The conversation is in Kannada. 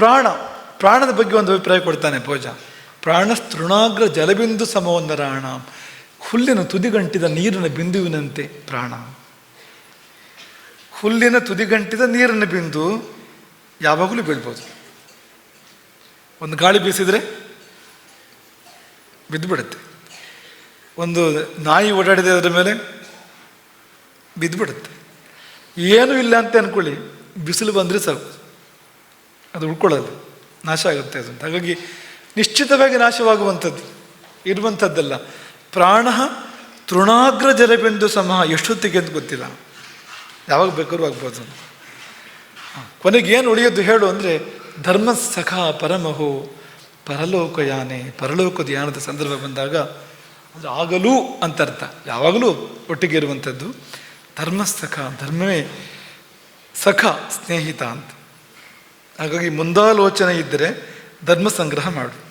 ಪ್ರಾಣ, ಪ್ರಾಣದ ಬಗ್ಗೆ ಒಂದು ಅಭಿಪ್ರಾಯ ಕೊಡ್ತಾನೆ ಭೋಜ ಪ್ರಾಣ ತೃಣಾಗ್ರ ಜಲಬಿಂದು ಸಮವನ್ನರಾಣ ಹುಲ್ಲಿನ ತುದಿಗಂಟಿದ ನೀರಿನ ಬಿಂದುವಿನಂತೆ ಪ್ರಾಣ. ಹುಲ್ಲಿನ ತುದಿಗಂಟಿದ ನೀರಿನ ಬಿಂದು ಯಾವಾಗಲೂ ಬೀಳ್ಬೋದು. ಒಂದು ಗಾಳಿ ಬೀಸಿದರೆ ಬಿದ್ದು ಬಿಡುತ್ತೆ ಒಂದು ನಾಯಿ ಓಡಾಡಿದೆ ಅದರ ಮೇಲೆ ಬಿದ್ದು ಬಿಡುತ್ತೆ ಏನೂ ಇಲ್ಲ ಅಂತ ಅಂದ್ಕೊಳ್ಳಿ ಬಿಸಿಲು ಬಂದರೆ ಸಾಕು. ಅದು ಉಳ್ಕೊಳ್ಳೋದು. ನಾಶ ಆಗುತ್ತೆ ಅದು ಹಾಗಾಗಿ ನಿಶ್ಚಿತವಾಗಿ ನಾಶವಾಗುವಂಥದ್ದು. ಇರುವಂಥದ್ದಲ್ಲ. ಪ್ರಾಣ ತೃಣಾಗ್ರ ಜಲಬೆಂದು ಸಮಹ ಎಷ್ಟೊತ್ತಿಗೆ ಅಂತ ಗೊತ್ತಿಲ್ಲ. ಯಾವಾಗ ಬೇಕಾದ್ರೂ ಆಗ್ಬೋದು. ಕೊನೆಗೆ ಏನು ಉಳಿಯೋದು ಹೇಳು ಅಂದರೆ ಧರ್ಮ ಸಖ ಪರಮಹೋ ಪರಲೋಕಯಾನೆ. ಪರಲೋಕದ ಯಾನದ ಸಂದರ್ಭ ಬಂದಾಗ ಅದು ಆಗಲೂ ಅಂತ ಅರ್ಥ ಯಾವಾಗಲೂ ಒಟ್ಟಿಗೆ ಇರುವಂಥದ್ದು ಧರ್ಮ ಸಖ ಧರ್ಮವೇ ಸಖ ಸ್ನೇಹಿತ ಅಂತ. ಹಾಗಾಗಿ ಮುಂದಾಲೋಚನೆ ಇದ್ದರೆ ಧರ್ಮ ಸಂಗ್ರಹ ಮಾಡು.